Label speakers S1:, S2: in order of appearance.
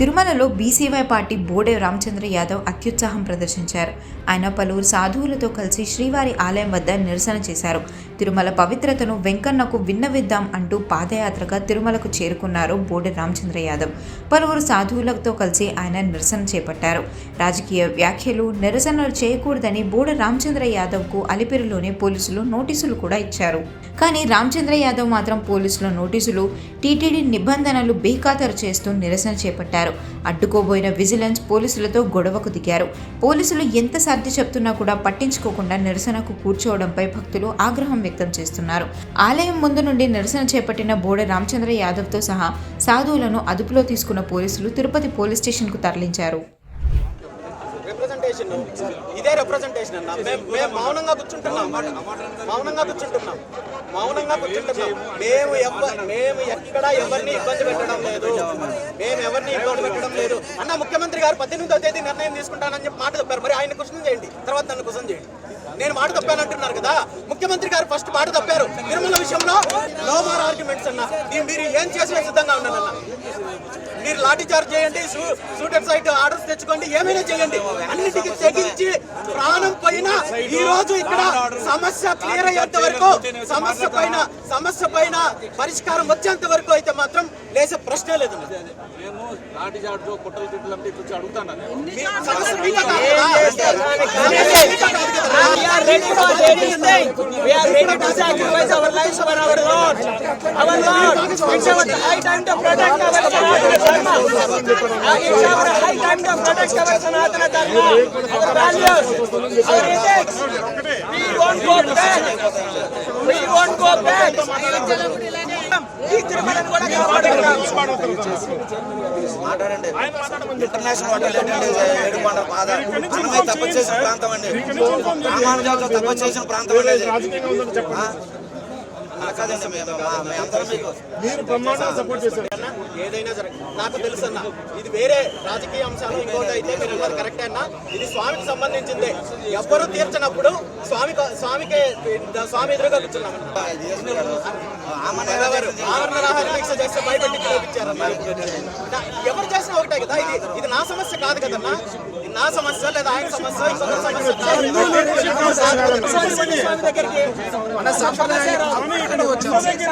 S1: తిరుమలలో B C Y party Bode Ramachandra Yadav అత్యుత్సాహం ప్రదర్శించారు. ఆయన పలువురు సాధువులతో కలిసి శ్రీవారి ఆలయం వద్ద నిరసన చేశారు. తిరుమల పవిత్రతను వెంకన్నకు విన్నవిద్దాం అంటూ పాదయాత్రగా తిరుమలకు చేరుకున్నారు బోడే రామచంద్ర యాదవ్. పలువురు సాధువులతో కలిసి ఆయన నిరసన చేపట్టారు. రాజకీయ వ్యాఖ్యలు నిరసనలు చేయకూడదని బోడే రామచంద్ర యాదవ్కు అలిపిరిలోనే పోలీసులు నోటీసులు కూడా ఇచ్చారు. కానీ రామచంద్ర యాదవ్ మాత్రం పోలీసుల నోటీసులు టీటీడీ నిబంధనలు బేఖాతరు చేస్తూ నిరసన చేపట్టారు. అడ్డుకోబోయిన విజిలెన్స్ పోలీసులతో గొడవకు దిగారు. పోలీసులు ఎంత సర్ది చెప్తున్నా కూడా పట్టించుకోకుండా నిరసనకు కూర్చోవడంపై భక్తులు ఆగ్రహం వ్యక్తం చేస్తున్నారు. ఆలయం ముందు నుండి నిరసన చేపట్టిన బోడ రామచంద్ర యాదవ్తో సహా సాధువులను అదుపులో తీసుకున్న పోలీసులు తిరుపతి పోలీస్ స్టేషన్కు తరలించారు.
S2: రిప్రజెంటేషన్ ఇదే రిప్రజెంటేషన్ అన్న. మేము మేము మౌనంగా కూర్చుంటున్నాం. మౌనంగా కూర్చుంటున్నాం. మౌనంగా కూర్చుంటున్నాం. మేము ఎవ మేము ఎక్కడ ఎవరిని ఇబ్బంది పెట్టడం లేదు. మేము ఎవరిని ఇబ్బంది పెట్టడం లేదు. అన్న ముఖ్యమంత్రి గారు పద్దెనిమిదో తేదీ నిర్ణయం తీసుకుంటానని చెప్పి మాట చెప్పారు మరి ఆయన క్వశ్చన్ చేయండి. తర్వాత నన్ను క్వశ్చన్ చేయండి. నేను మాట తప్పాను అంటున్నారు కదా. ముఖ్యమంత్రి గారు ఫస్ట్ మాట తప్పారు. తిరుమల విషయంలో నో మోర్ ఆర్గ్యుమెంట్స్ అన్న. మీరు- మీరు ఏం చేసినా సిద్ధంగా ఉన్నానన్న మీరు లాఠీ చార్జ్ చేయండి షూటర్ సైట్ ఆర్డర్స్ తెచ్చుకోండి ఏమైనా చేయండి. అన్నిటికీ తెగించి ప్రాణం పైన ఈ రోజు ఇక్కడ సమస్య క్లియర్ అయ్యేంత వరకు సమస్య పైన సమస్య పైన పరిష్కారం వచ్చేంత వరకు అయితే మాత్రం లేసే ప్రశ్నే లేదు.
S3: మేము లాఠీ చార్జు అంటే అడుగుతాను?
S4: Our high our Sanatana Dharma. Uh, our values, our ethics. We won't go back. We won't go back. ఈ తిరుమలను కూడా
S5: ఇంటర్నేషనల్ హోటల్ ఏడుకొండ బాధ చేసిన ప్రాంతం అండి రామానుజాతో తపస్సు చేసిన ప్రాంతం అండి ఇది. ఆ? అలా కాదండి మేము మా- మేమందరం మీకు
S2: అన్న, ఏదైనా సరే నాకు తెలుసు అన్న ఇది వేరే రాజకీయ అంశాలు ఇంకోటి అయితే మీరు అన్నది కరెక్టే అన్న ఇది స్వామికి సంబంధించిందే ఎవ్వరూ తీర్చనప్పుడు స్వామి స్వామికే స్వామి ఎదురుగా కూర్చున్నాం ఆవరణ చేస్తే భయపెట్టి ఎవరు చేసినా ఒకటే కదా ఇది ఇది నా సమస్య కాదు కదన్నా ఇది నా సమస్య లేదా ఆయన సమస్య ఇంకొక సమస్య కాదు.
S4: స్వామి దగ్గరికి